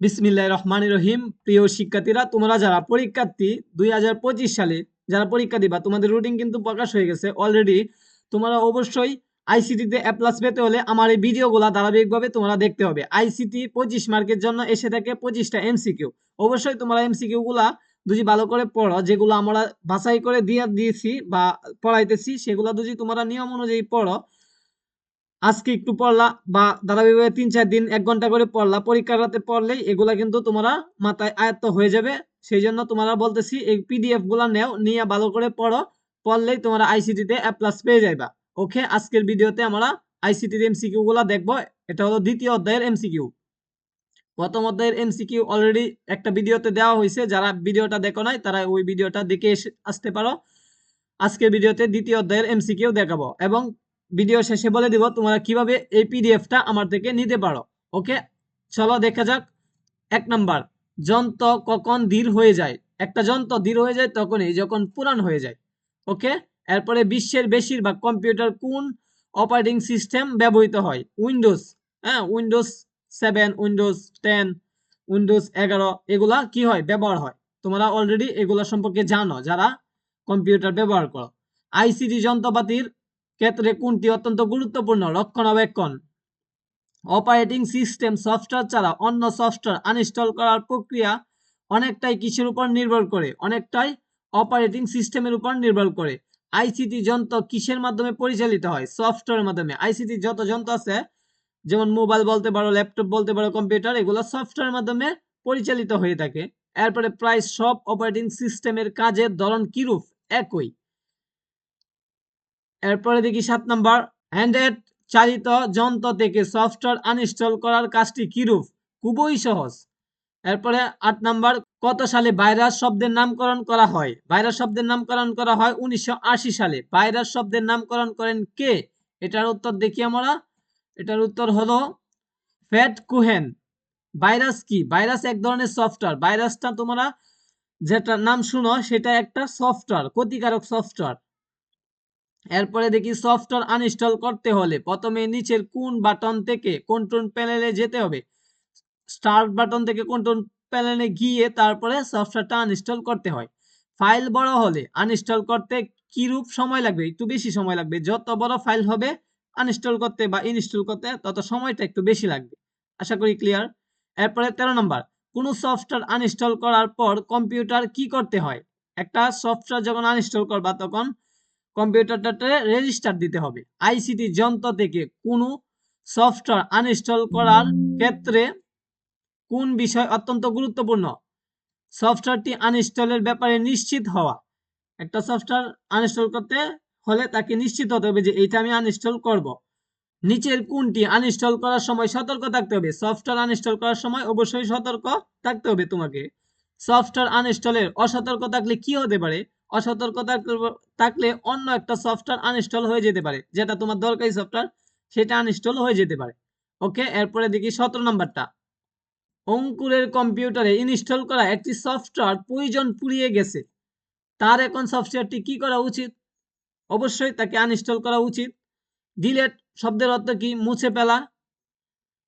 বিসমিল্লাহ রহমান রহিম। প্রিয় শিক্ষার্থীরা, তোমরা যারা পরীক্ষার্থী দুই হাজার পঁচিশ সালে যারা পরীক্ষা দিবা, তোমাদের রুটিন কিন্তু প্রকাশ হয়ে গেছে অলরেডি তোমরা অবশ্যই আইসিটিতে এ প্লাস পেতে হলে আমার এই ভিডিওগুলা ধারাবাহিকভাবে তোমরা দেখতে হবে। আইসিটি পঁচিশ মার্কের জন্য এসে থাকে পঁচিশটা এমসিকিউ অবশ্যই তোমরা এমসিকিউ গুলা যদি ভালো করে পড়ো, যেগুলো আমরা বাছাই করে দিয়ে দিয়েছি বা পড়াইতেছি, সেগুলো যদি তোমরা নিয়ম অনুযায়ী পড়ো আজকে একটু পড়লা বা ধারাবাহিকভাবে তিন চার দিন, এক ঘণ্টা করে পড়লা। পরীক্ষার রাতে পড়লেই এগুলা কিন্তু তোমরা মাথায় আয়ত্ত হয়ে যাবে। সেই জন্য তোমরা বলতেছি, এই পিডিএফগুলা নেও, নিয়ে ভালো করে পড়ো। পড়লেই তোমরা আইসিটি তে এ প্লাস পেয়ে যাইবা। ওকে, আজকের ভিডিওতে আমরা আইসিটি এমসিকিউ গুলা দেখব। এটা হলো দ্বিতীয় অধ্যায়ের এমসিকিউ প্রথম অধ্যায়ের এমসিকিউ অলরেডি একটা ভিডিওতে দেওয়া হয়েছে যারা ভিডিওটা দেখো নাই, তারা ওই ভিডিওটা দেখে আসতে পারো। আজকের ভিডিওতে দ্বিতীয় অধ্যায়ের এমসিকিউ দেখাবো। এবং ভিডিও শেষে বলে দিব তোমরা কীভাবে এই পিডিএফটা আমার থেকে নিতে পারো। ওকে? চলো দেখা যাক। এক নাম্বার, যন্ত্র কখন ধীর হয়ে যায়? একটা যন্ত্র ধীর হয়ে যায় তখনই, যখন পুরান হয়ে যায়। ওকে? এরপরে বিশ্বের বেশিরভাগ কম্পিউটার কোন অপারেটিং সিস্টেম ব্যবহৃত হয়? উইন্ডোজ। হ্যাঁ Windows seven, Windows ten, Windows এগারো, এগুলা কি হয়? ব্যবহার হয়। তোমরা অলরেডি এগুলা সম্পর্কে জানো, যারা কম্পিউটার ব্যবহার করো। আইসিটি যন্ত্রপাতির ক্ষেত্রে কোনটি অত্যন্ত গুরুত্বপূর্ণ? রক্ষণাবেক্ষণ অপারেটিং সিস্টেম সফটওয়্যার ছাড়া অন্য সফটওয়্যার আনইনস্টল করার প্রক্রিয়া অনেকটাই কিসের উপর নির্ভর করে? অনেকটাই অপারেটিং সিস্টেমের উপর নির্ভর করে। আইসিটি যন্ত্র কিসের মাধ্যমে পরিচালিত হয়? সফটওয়্যারের মাধ্যমে। আইসিটি যত যন্ত্র আছে, যেমন মোবাইল বলতে পারো, ল্যাপটপ বলতে পারো, কম্পিউটার, এগুলো সফটওয়্যারের মাধ্যমে পরিচালিত হয়ে থাকে। এরপরে প্রায় সব অপারেটিং সিস্টেমের কাজের ধরন কিরূপ? একই। এরপরে দেখি সাত নাম্বার। হ্যান্ডেড চালিত যন্ত্র থেকে সফটওয়্যার আনইনস্টল করার কাজটি কিরূপ? খুবই সহজ। এরপরে আট নাম্বার, কত সালে ভাইরাস শব্দের নামকরণ করা হয়? ভাইরাস শব্দের নামকরণ করা হয় উনিশশো আশি সালে। ভাইরাস শব্দের নামকরণ করেন কে? এটার উত্তর দেখি আমরা। এটার উত্তর হলো ফ্যাট কুহেন। ভাইরাস কি? ভাইরাস এক ধরনের সফটওয়্যার ভাইরাসটা তোমরা যেটা নাম শুনো, সেটা একটা সফটওয়্যার ক্ষতিকারক সফটওয়্যার এরপরে দেখি সফটওয়্যার আনইনস্টল করতে হলে প্রথমে নিচের কোন বাটন থেকে কন্ট্রোল প্যানেলে যেতে হবে। স্টার্ট বাটন থেকে কন্ট্রোল প্যানেলে গিয়ে তারপরে সফটওয়্যারটা আনইনস্টল করতে হয়। ফাইল বড় হলে আনইনস্টল করতে কিরূপ সময় লাগবে? একটু বেশি সময় লাগবে। যত বড় ফাইল হবে আনইনস্টল করতে বা ইনস্টল করতে তত সময়টা একটু বেশি লাগবে। আশা করি ক্লিয়ার এরপরে তেরো নম্বর, কোনো সফটওয়্যার আনইনস্টল করার পর কম্পিউটার কি করতে হয়? একটা সফটওয়্যার যখন আনইনস্টল করবা তখন কম্পিউটারটাতে রেজিস্টার দিতে হবে। আইসিটি যন্ত্র থেকে কোনো সফটওয়্যার আনইনস্টল করার ক্ষেত্রে কোন বিষয় অত্যন্ত গুরুত্বপূর্ণ? সফটওয়্যারটি আনইনস্টলের ব্যাপারে নিশ্চিত হওয়া। একটা সফটওয়্যার আনইনস্টল করতে হলে তাকে নিশ্চিত হতে হবে যে এইটা আমি আনইনস্টল করব। নিচের কোনটি আনইনস্টল করার সময় সতর্ক থাকতে হবে? সফটওয়্যার আনইনস্টল করার সময় অবশ্যই সতর্ক থাকতে হবে তোমাকে। সফটওয়্যার আনইনস্টলের অসতর্ক থাকলে কি হতে পারে? অসতর্ক থাকলে অন্য একটা সফটওয়্যার আনইনস্টল হয়ে যেতে পারে। যেটা তোমার দরকারি সফটওয়্যার সেটা আনইনস্টল হয়ে যেতে পারে। ওকে এরপরে দেখি সতেরো নম্বরটা। অঙ্কুরের কম্পিউটারে ইনস্টল করা একটি সফটওয়্যার প্রয়োজন পুড়িয়ে গেছে। তার এখন সফটওয়্যারটি কি করা উচিত? অবশ্যই তাকে আনইনস্টল করা উচিত। ডিলেট শব্দের অর্থ কি? মুছে ফেলা।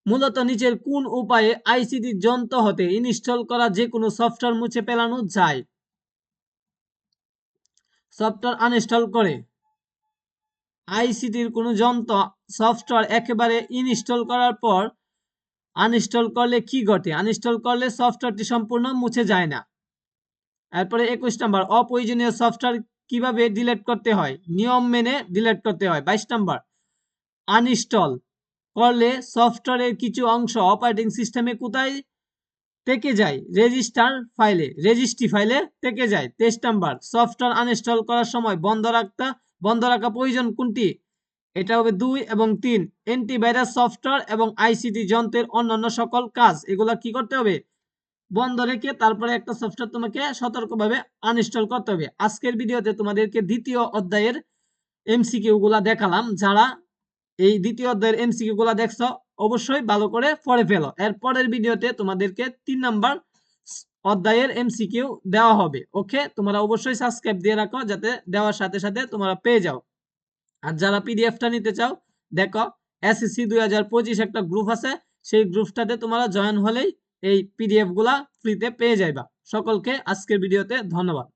মূলত নিচের কোন উপায়ে আইসিটি যন্ত্র হতে ইনস্টল করা যে কোনো সফটওয়্যার মুছে ফেলানো যায়। সফটওয়্যার আনইনস্টল করে। আইসিটির কোনো যন্ত্র, সফটওয়্যার একেবারে ইনস্টল করার পর আনইনস্টল করলে কি ঘটে? আনইনস্টল করলে সফটওয়্যারটি সম্পূর্ণ মুছে যায় না। এরপরে একুশ নাম্বার, অপ্রয়োজনীয় সফটওয়্যার কীভাবে ডিলেট করতে হয়? নিয়ম মেনে ডিলেট করতে হয়। বাইশ নাম্বার আনইনস্টল করলে সফটওয়্যারের কিছু অংশ অপারেটিং সিস্টেমে কোথায় থেকে যায় রেজিস্টার ফাইলে রেজিস্ট্রি ফাইলে থেকে যায় তেইশ নাম্বার সফটওয়্যার আনইনস্টল করার সময় বন্ধ রাখতে, বন্ধ রাখা প্রয়োজন কোনটি? এটা হবে দুই এবং তিন অ্যান্টিভাইরাস সফটওয়্যার এবং আইসিটি যন্ত্রের অন্যান্য সকল কাজ, এগুলা কি করতে হবে? বন্ধ রেখে তারপরে একটা সফটওয়্যার তোমাকে সতর্কভাবে আনইনস্টল করতে হবে। আজকের ভিডিওতে তোমাদেরকে দ্বিতীয় অধ্যায়ের এমসিকিউ গুলা দেখালাম, যারা এই দ্বিতীয় অধ্যায়ের এমসিকিউ গুলা দেখছ অবশ্যই ভালো করে পড়ে ফেলো। এর পরের ভিডিওতে তোমাদেরকে তিন নাম্বার অধ্যায়ের এমসিকিউ দেওয়া হবে। ওকে? তোমরা অবশ্যই সাবস্ক্রাইব দিয়ে রাখো, যাতে দেওয়ার সাথে সাথে তোমরা পেয়ে যাও। আর যারা পিডিএফটা নিতে চাও, দেখো এসএসসি দুই হাজার পঁচিশ একটা গ্রুপ আছে। সেই গ্রুপটাতে তোমরা জয়েন হলেই এই পিডিএফগুলা ফ্রিতে পেয়ে যাইবা। সকলকে আজকের ভিডিওতে ধন্যবাদ।